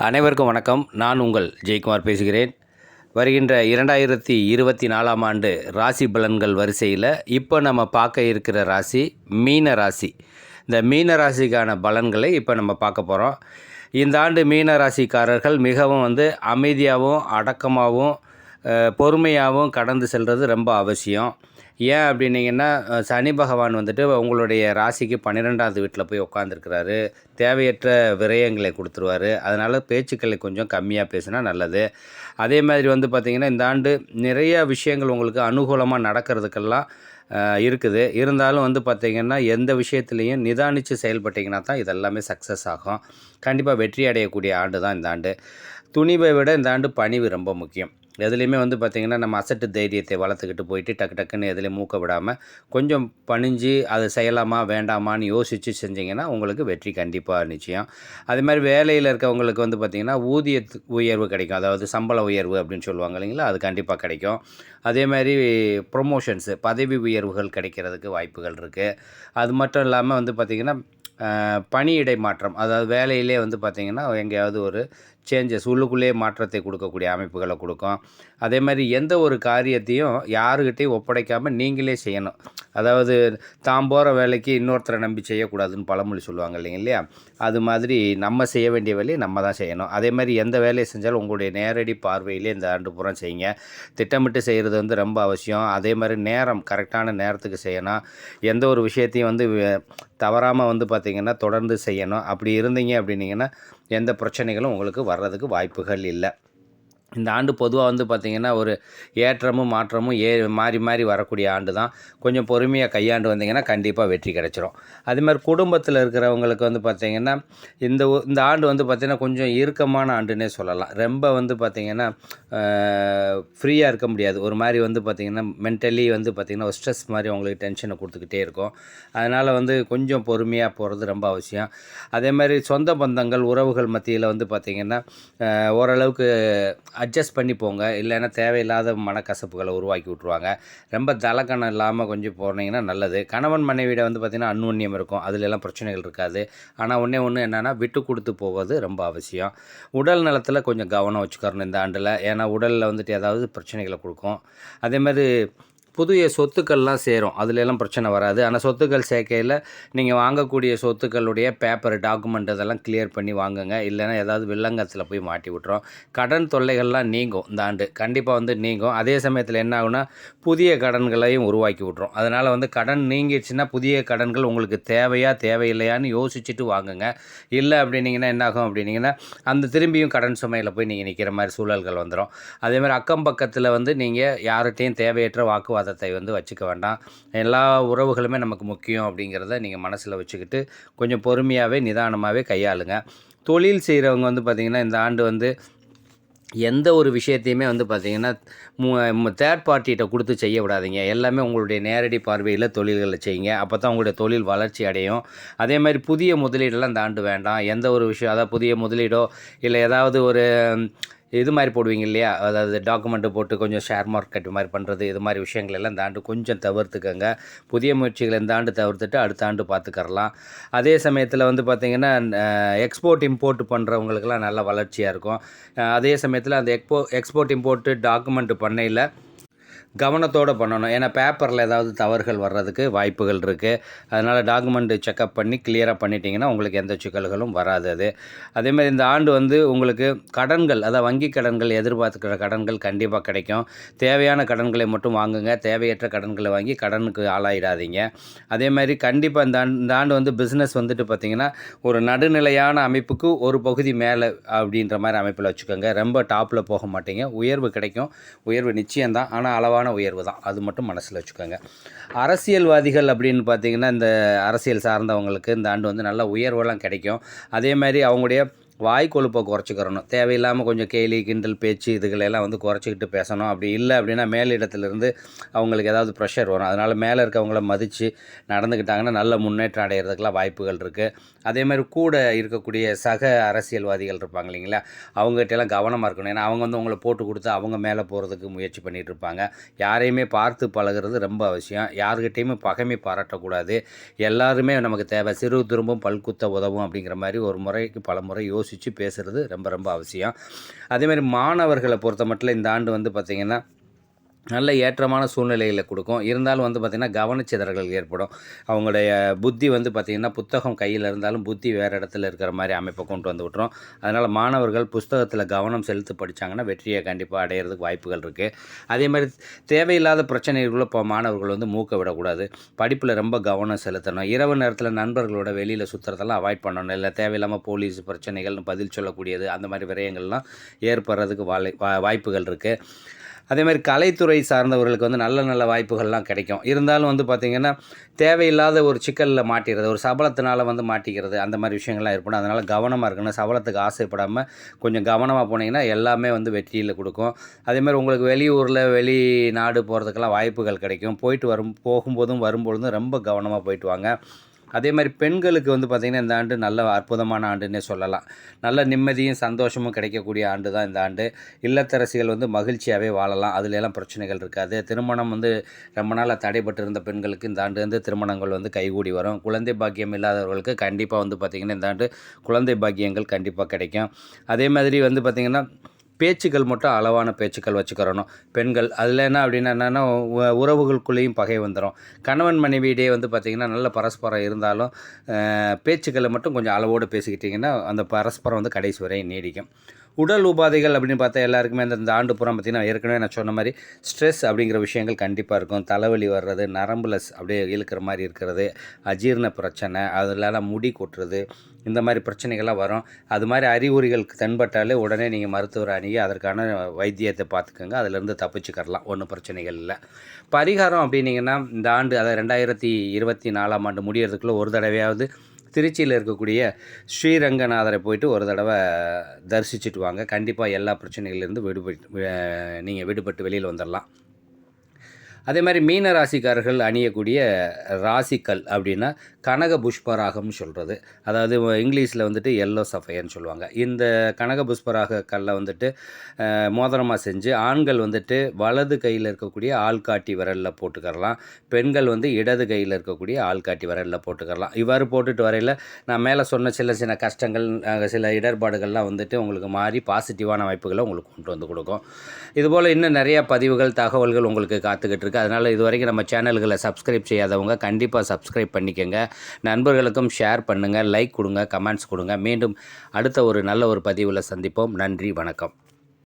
அனைவருக்கும் வணக்கம். நான் உங்கள் ஜெயக்குமார் பேசுகிறேன். வருகின்ற இரண்டாயிரத்தி இருபத்தி நாலாம் ஆண்டு ராசி பலன்கள் வரிசையில் இப்போ நம்ம பார்க்க இருக்கிற ராசி மீன ராசி. இந்த மீன ராசிக்கான பலன்களை இப்போ நம்ம பார்க்க போகிறோம் இந்த ஆண்டு மீன ராசிக்காரர்கள் மிகவும் வந்து அமைதியாகவும் அடக்கமாகவும் பொறுமையாகவும் கடந்து செல்வது ரொம்ப அவசியம். ஏன் அப்படின்னீங்கன்னா சனி பகவான் வந்துட்டு உங்களுடைய ராசிக்கு பன்னிரெண்டாவது வீட்டில் போய் உட்காந்துருக்கிறாரு தேவையற்ற விரயங்களை கொடுத்துருவாரு. அதனால் பேச்சுக்களை கொஞ்சம் கம்மியாக பேசினா நல்லது. அதே மாதிரி வந்து பார்த்திங்கன்னா இந்த ஆண்டு நிறைய விஷயங்கள் உங்களுக்கு அனுகூலமாக நடக்கிறதுக்கெல்லாம் இருக்குது. இருந்தாலும் வந்து பார்த்திங்கன்னா எந்த விஷயத்துலையும் நிதானித்து செயல்பட்டிங்கன்னா தான் இதெல்லாமே சக்ஸஸ் ஆகும். கண்டிப்பாக வெற்றி அடையக்கூடிய ஆண்டு தான் இந்த ஆண்டு. துணிவை விட இந்த ஆண்டு பணிவு ரொம்ப முக்கியம். எதுலேயுமே வந்து பார்த்திங்கன்னா நம்ம அசட்டு தைரியத்தை வளர்த்துக்கிட்டு போயிட்டு டக்கு டக்குன்னு எதுலேயும் மூக்க விடாமல் கொஞ்சம் பணிஞ்சு அதை செய்யலாமா வேண்டாமான்னு யோசித்து செஞ்சிங்கன்னா உங்களுக்கு வெற்றி கண்டிப்பாக நிச்சயம். அதே மாதிரி வேலையில் இருக்கவங்களுக்கு வந்து பார்த்திங்கன்னா ஊதிய உயர்வு கிடைக்கும். அதாவது சம்பள உயர்வு அப்படின்னு சொல்லுவாங்க இல்லைங்களா அது கண்டிப்பாக கிடைக்கும். அதே மாதிரி ப்ரொமோஷன்ஸு பதவி உயர்வுகள் கிடைக்கிறதுக்கு வாய்ப்புகள் இருக்குது அது மட்டும் இல்லாமல் வந்து பார்த்திங்கன்னா பணியிடை மாற்றம் அதாவது வேலையிலே வந்து பார்த்திங்கன்னா எங்கேயாவது ஒரு சேஞ்சஸ் உள்ளுக்குள்ளேயே மாற்றத்தை கொடுக்கக்கூடிய அமைப்புகளை கொடுக்கும். அதே மாதிரி எந்த ஒரு காரியத்தையும் யாருக்கிட்டையும் ஒப்படைக்காமல் நீங்களே செய்யணும். அதாவது தாம் போகிற வேலைக்கு இன்னொருத்தரை நம்பி செய்யக்கூடாதுன்னு பழமொழி சொல்லுவாங்க இல்லைங்க இல்லையா? அது மாதிரி நம்ம செய்ய வேண்டிய வேலையை நம்ம தான் செய்யணும். அதே மாதிரி எந்த வேலையை செஞ்சாலும் உங்களுடைய நேரடி பார்வையிலே இந்த ஆண்டு புறம் செய்யுங்க. திட்டமிட்டு செய்கிறது வந்து ரொம்ப அவசியம். அதே மாதிரி நேரம் கரெக்டான நேரத்துக்கு செய்யணும். எந்த ஒரு விஷயத்தையும் வந்து தவறாமல் வந்து பார்த்திங்கன்னா தொடர்ந்து செய்யணும். அப்படி இருந்தீங்க அப்படின்னீங்கன்னா எந்த பிரச்சனைகளும் உங்களுக்கு வர்றதுக்கு வாய்ப்புகள் இல்லை. இந்த ஆண்டு பொதுவாக வந்து பார்த்திங்கன்னா ஒரு ஏற்றமும் மாற்றமும் ஏ மாறி மாறி வரக்கூடிய ஆண்டு தான். கொஞ்சம் பொறுமையாக கையாண்டு வந்தீங்கன்னா கண்டிப்பாக வெற்றி கிடச்சிரும். அதுமாதிரி குடும்பத்தில் இருக்கிறவங்களுக்கு வந்து பார்த்திங்கன்னா இந்த இந்த ஆண்டு வந்து பார்த்திங்கன்னா கொஞ்சம் இறுக்கமான ஆண்டுன்னே சொல்லலாம். ரொம்ப வந்து பார்த்திங்கன்னா ஃப்ரீயாக இருக்க முடியாது. ஒரு மாதிரி வந்து பார்த்திங்கன்னா மென்டலி வந்து பார்த்திங்கன்னா ஒரு ஸ்ட்ரெஸ் மாதிரி அவங்களுக்கு டென்ஷனை கொடுத்துக்கிட்டே இருக்கும். அதனால் வந்து கொஞ்சம் பொறுமையாக போகிறது ரொம்ப அவசியம். அதே மாதிரி சொந்த பந்தங்கள் உறவுகள் மத்தியில் வந்து பார்த்திங்கன்னா ஓரளவுக்கு அட்ஜஸ்ட் பண்ணி போங்க. இல்லைன்னா தேவையில்லாத மனக்கசப்புகளை உருவாக்கி விட்ருவாங்க ரொம்ப தலக்கணம் இல்லாமல் கொஞ்சம் போனீங்கன்னா நல்லது. கணவன் மனைவியிட வந்து பார்த்திங்கன்னா அன்னுண்ணியம் இருக்கும். அதில் எல்லாம் பிரச்சனைகள் இருக்காது. ஆனால் ஒன்றே ஒன்று என்னென்னா விட்டு கொடுத்து போவது ரொம்ப அவசியம். உடல் நலத்தில் கொஞ்சம் கவனம் வச்சுக்கணும் இந்த ஆண்டில். ஏன்னா உடலில் வந்துட்டு ஏதாவது பிரச்சனைகளை கொடுக்கும். அதே மாதிரி புதிய சொத்துக்கள்லாம் சேரும். அதுலலாம் பிரச்சனை வராது. ஆனால் சொத்துக்கள் சேர்க்கையில் நீங்கள் வாங்கக்கூடிய சொத்துக்களுடைய பேப்பர் டாக்குமெண்ட் இதெல்லாம் கிளியர் பண்ணி வாங்குங்க. இல்லைன்னா ஏதாவது வில்லங்கத்தில் போய் மாட்டி விட்றோம் கடன் தொல்லைகள்லாம் நீங்கும் இந்த ஆண்டு. கண்டிப்பாக வந்து நீங்கும். அதே சமயத்தில் என்ன ஆகுனா புதிய கடன்களையும் உருவாக்கி விட்ரும் அதனால் வந்து கடன் நீங்கிடுச்சுன்னா புதிய கடன்கள் உங்களுக்கு தேவையா தேவையில்லையான்னு யோசிச்சுட்டு வாங்குங்க. இல்லை அப்படின்னீங்கன்னா என்ன ஆகும் அப்படின்னீங்கன்னா அந்த திரும்பியும் கடன் சுமையில் போய் நீங்கள் நிற்கிற மாதிரி சூழல்கள் வந்துடும் அதேமாதிரி அக்கம் பக்கத்தில் வந்து நீங்கள் யார்கிட்டையும் தேவையற்ற வாக்குவாதத்தை வந்து வச்சுக்க வேண்டாம். எல்லா உறவுகளுமே நமக்கு முக்கியம் அப்படிங்கிறத நீங்கள் மனசில் வச்சுக்கிட்டு கொஞ்சம் பொறுமையாகவே நிதானமாகவே கையாளுங்க. தொழில் செய்கிறவங்க வந்து பார்த்திங்கன்னா இந்த ஆண்டு வந்து எந்த ஒரு விஷயத்தையுமே வந்து பார்த்திங்கன்னா தேர்ட் பார்ட்டிகிட்ட கொடுத்து செய்ய விடாதீங்க. எல்லாமே உங்களுடைய நேரடி பார்வையில் தொழில்களை செய்யுங்க. அப்போ தான் உங்களுடைய தொழில் வளர்ச்சி அடையும். அதே மாதிரி புதிய முதலீடெல்லாம் இந்த ஆண்டு வேண்டாம். எந்த ஒரு விஷயம் அதாவது புதிய முதலீடோ இல்லை ஏதாவது ஒரு இது மாதிரி போடுவீங்க இல்லையா? அதாவது டாக்குமெண்ட்டு போட்டு கொஞ்சம் ஷேர் மார்க்கெட் மாதிரி பண்ணுறது இது மாதிரி விஷயங்கள் எல்லாம் இந்த ஆண்டு கொஞ்சம் தவிர்த்துக்கங்க. புதிய முயற்சிகளை இந்த ஆண்டு தவிர்த்துட்டு அடுத்த ஆண்டு பார்த்துக்கரலாம் அதே சமயத்தில் வந்து பார்த்திங்கன்னா எக்ஸ்போர்ட் இம்போர்ட் பண்ணுறவங்களுக்கெல்லாம் நல்ல வளர்ச்சியாக இருக்கும். அதே சமயத்தில் அந்த எக்ஸ்போ எக்ஸ்போர்ட் இம்போர்ட்டு டாக்குமெண்ட் பண்ணையில் கவனத்தோடு பண்ணணும். ஏன்னா பேப்பரில் ஏதாவது தவறுகள் வர்றதுக்கு வாய்ப்புகள் இருக்குது அதனால் டாக்குமெண்ட் செக்கப் பண்ணி கிளியராக பண்ணிட்டீங்கன்னா உங்களுக்கு எந்த சிக்கல்களும் வராது அது. அதே மாதிரி இந்த ஆண்டு வந்து உங்களுக்கு கடன்கள் அதாவது வங்கி கடன்கள் எதிர்பார்த்துக்கிற கடன்கள் கண்டிப்பாக கிடைக்கும். தேவையான கடன்களை மட்டும் வாங்குங்க. தேவையற்ற கடன்களை வாங்கி கடனுக்கு ஆளாயிடாதீங்க. அதே மாதிரி கண்டிப்பாக இந்த ஆண்டு இந்த ஆண்டு வந்து பிஸ்னஸ் வந்துட்டு பார்த்திங்கன்னா ஒரு நடுநிலையான அமைப்புக்கு ஒரு பகுதி மேலே அப்படின்ற மாதிரி அமைப்பில் வச்சுக்கோங்க. ரொம்ப டாப்பில் போக மாட்டீங்க. உயர்வு கிடைக்கும். உயர்வு நிச்சயம்தான். ஆனால் அளவான உயர்வு தான். அது மட்டும் மனசில் வச்சுக்கோங்க. அரசியல்வாதிகள் அப்படின்னு பார்த்தீங்கன்னா இந்த அரசியல் சார்ந்தவங்களுக்கு இந்த ஆண்டு வந்து நல்ல உயர்வெல்லாம் கிடைக்கும். அதே மாதிரி அவங்களுடைய வாய் கொழுப்பை குறைச்சிக்கிறணும். தேவையில்லாமல் கொஞ்சம் கேலி கிண்டல் பேச்சு இதுகளெல்லாம் வந்து குறைச்சிக்கிட்டு பேசணும். அப்படி இல்லை அப்படின்னா மேலிடத்துலேருந்து அவங்களுக்கு ஏதாவது ப்ரெஷர் வரும். அதனால் மேலே இருக்கவங்கள மதித்து நடந்துக்கிட்டாங்கன்னா நல்ல முன்னேற்றம் அடைகிறதுக்கெல்லாம் வாய்ப்புகள் இருக்குது அதே மாதிரி கூட இருக்கக்கூடிய சக அரசியல்வாதிகள் இருப்பாங்க இல்லைங்களா? அவங்ககிட்டலாம் கவனமாக இருக்கணும். ஏன்னா அவங்க வந்து உங்களை போட்டு கொடுத்து அவங்க மேலே போகிறதுக்கு முயற்சி பண்ணிகிட்டு இருப்பாங்க யாரையுமே பார்த்து பழகுறது ரொம்ப அவசியம். யாருக்கிட்டேயுமே பகைமை பாராட்டக்கூடாது. எல்லாருமே நமக்கு தேவை. சிறு திரும்பும் பல்குத்த உதவும் அப்படிங்கிற மாதிரி ஒரு முறைக்கு பல முறை யோசி யோசித்து பேசுகிறது ரொம்ப ரொம்ப அவசியம். அதேமாதிரி மாணவர்களை பொறுத்த மட்டும் இந்த ஆண்டு வந்து பார்த்திங்கன்னா நல்ல ஏற்றமான சூழ்நிலைகளை கொடுக்கும். இருந்தாலும் வந்து பார்த்திங்கன்னா கவனச்சிதறல்கள் ஏற்படும். அவங்களுடைய புத்தி வந்து பார்த்திங்கன்னா புத்தகம் கையில் இருந்தாலும் புத்தி வேறு இடத்துல இருக்கிற மாதிரி அமைப்பை கொண்டு வந்து விட்டுரும். அதனால் மாணவர்கள் புஸ்தகத்தில் கவனம் செலுத்தி படித்தாங்கன்னா வெற்றியை கண்டிப்பாக அடையிறதுக்கு வாய்ப்புகள் இருக்குது அதே மாதிரி தேவையில்லாத பிரச்சனைகளுக்குள்ள இப்போ மாணவர்கள் வந்து மூக்க விடக்கூடாது. படிப்பில் ரொம்ப கவனம் செலுத்தணும். இரவு நேரத்தில் நண்பர்களோட வெளியில் சுற்றுறதெல்லாம் அவாய்ட் பண்ணணும். இல்லை தேவையில்லாமல் போலீஸ் பிரச்சனைகள்னு பதில் சொல்லக்கூடியது அந்த மாதிரி விரயங்கள்லாம் ஏற்படுறதுக்கு வா வாய்ப்புகள் இருக்குது அதே மாதிரி கலைத்துறை சார்ந்தவர்களுக்கு வந்து நல்ல நல்ல வாய்ப்புகள்லாம் கிடைக்கும். இருந்தாலும் வந்து பார்த்திங்கன்னா தேவையில்லாத ஒரு சிக்கலில் மாட்டிக்கிறது ஒரு சபலத்தினால வந்து மாட்டிக்கிறது அந்த மாதிரி விஷயங்கள்லாம் ஏற்படும். அதனால் கவனமாக இருக்கணும். சபலத்துக்கு ஆசைப்படாமல் கொஞ்சம் கவனமாக போனீங்கன்னா எல்லாமே வந்து வெற்றியில் கொடுக்கும். அதேமாதிரி உங்களுக்கு வெளியூரில் வெளிநாடு போகிறதுக்கெல்லாம் வாய்ப்புகள் கிடைக்கும். போயிட்டு வரும் போகும்போதும் வரும்பொழுதும் ரொம்ப கவனமாக போயிட்டு வாங்க. அதே மாதிரி பெண்களுக்கு வந்து பார்த்திங்கன்னா இந்த ஆண்டு நல்ல அற்புதமான ஆண்டுன்னே சொல்லலாம். நல்ல நிம்மதியும் சந்தோஷமும் கிடைக்கக்கூடிய ஆண்டு தான் இந்த ஆண்டு. இல்லத்தரசிகள் வந்து மகிழ்ச்சியாகவே வாழலாம். அதுல எல்லாம் பிரச்சனைகள் இருக்காது. திருமணம் வந்து ரொம்ப நாளாக தடைபட்டு இருந்த பெண்களுக்கு இந்த ஆண்டு வந்து திருமணங்கள் வந்து கைகூடி வரும். குழந்தை பாக்கியம் இல்லாதவர்களுக்கு கண்டிப்பாக வந்து பார்த்திங்கன்னா இந்த ஆண்டு குழந்தை பாக்கியங்கள் கண்டிப்பாக கிடைக்கும். அதே மாதிரி வந்து பார்த்திங்கன்னா பேச்சுக்கள் மட்டும் அளவான பேச்சுக்கள் வச்சுக்கிறணும். பெண்கள் அதில் என்ன அப்படின்னா என்னென்னா உ- உறவுகளுக்குள்ளேயும் பகை வந்துடும் கணவன் மனைவியிடையே வந்து பார்த்திங்கன்னா நல்ல பரஸ்பரம் இருந்தாலும் பேச்சுக்களை மட்டும் கொஞ்சம் அளவோடு பேசிக்கிட்டிங்கன்னா அந்த பரஸ்பரம் வந்து கடைசி வரையும் நீடிக்கும். உடல் உபாதைகள் அப்படின்னு பார்த்தா எல்லாருக்குமே அந்த இந்த ஆண்டு புறம் பார்த்திங்கன்னா ஏற்கனவே நான் சொன்ன மாதிரி ஸ்ட்ரெஸ் அப்படிங்கிற விஷயங்கள் கண்டிப்பாக இருக்கும். தலைவலி வர்றது நரம்புலஸ் அப்படியே இழுக்கிற மாதிரி இருக்கிறது அஜீரண பிரச்சனை அதில் முடி கொட்டுறது இந்த மாதிரி பிரச்சனைகள்லாம் வரும். அது மாதிரி அறிகுறிகள் தென்பட்டாலே உடனே நீங்கள் மருத்துவர் அணுகி அதற்கான வைத்தியத்தை பார்த்துக்கோங்க. அதிலேருந்து தப்பிச்சுக்கரலாம் ஒன்றும் பிரச்சனைகள் இல்லை. பரிகாரம் அப்படின்னிங்கன்னா இந்த ஆண்டு அதாவது ரெண்டாயிரத்தி இருபத்தி நாலாம் ஆண்டு முடியறதுக்குள்ளே ஒரு தடவையாவது திருச்சியில் இருக்கக்கூடிய ஸ்ரீரங்கநாதரை போயிட்டு ஒரு தடவை தரிசிச்சுட்டு வாங்க. கண்டிப்பாக எல்லா பிரச்சனைகள்லேருந்து விடுபட்டு நீங்கள் விடுபட்டு வெளியில் வந்துடலாம் அதே மாதிரி மீன ராசிக்காரர்கள் அணியக்கூடிய ராசிக்கல் அப்படின்னா கனக புஷ்பராகம்னு சொல்கிறது அதாவது இங்கிலீஷில் வந்துட்டு எல்லோ சஃபையர்னு சொல்லுவாங்க. இந்த கனக புஷ்பராக கல்லை வந்துட்டு மோதிரமாக செஞ்சு ஆண்கள் வந்துட்டு வலது கையில் இருக்கக்கூடிய ஆள்காட்டி விரலில் போட்டுக்கரலாம் பெண்கள் வந்து இடது கையில் இருக்கக்கூடிய ஆள்காட்டி விரலில் போட்டுக்கரலாம் இவ்வாறு போட்டுட்டு வரையில் நான் மேலே சொன்ன சில சின்ன கஷ்டங்கள் சில இடர்பாடுகள்லாம் வந்துட்டு உங்களுக்கு மாறி பாசிட்டிவான வாய்ப்புகளை உங்களுக்கு கொண்டு வந்து கொடுக்கும். இதுபோல் இன்னும் நிறைய பதிவுகள் தகவல்கள் உங்களுக்கு காத்துக்கிட்டு இருக்குது அதனால் இது வரைக்கும் நம்ம சேனல்களை சப்ஸ்கிரைப் செய்யாதவங்க கண்டிப்பாக சப்ஸ்கிரைப் பண்ணிக்கோங்க. நண்பர்களுக்கும் ஷேர் பண்ணுங்கள் லைக் கொடுங்க கமெண்ட்ஸ் கொடுங்க. மீண்டும் அடுத்த ஒரு நல்ல ஒரு பதிவில் சந்திப்போம். நன்றி வணக்கம்.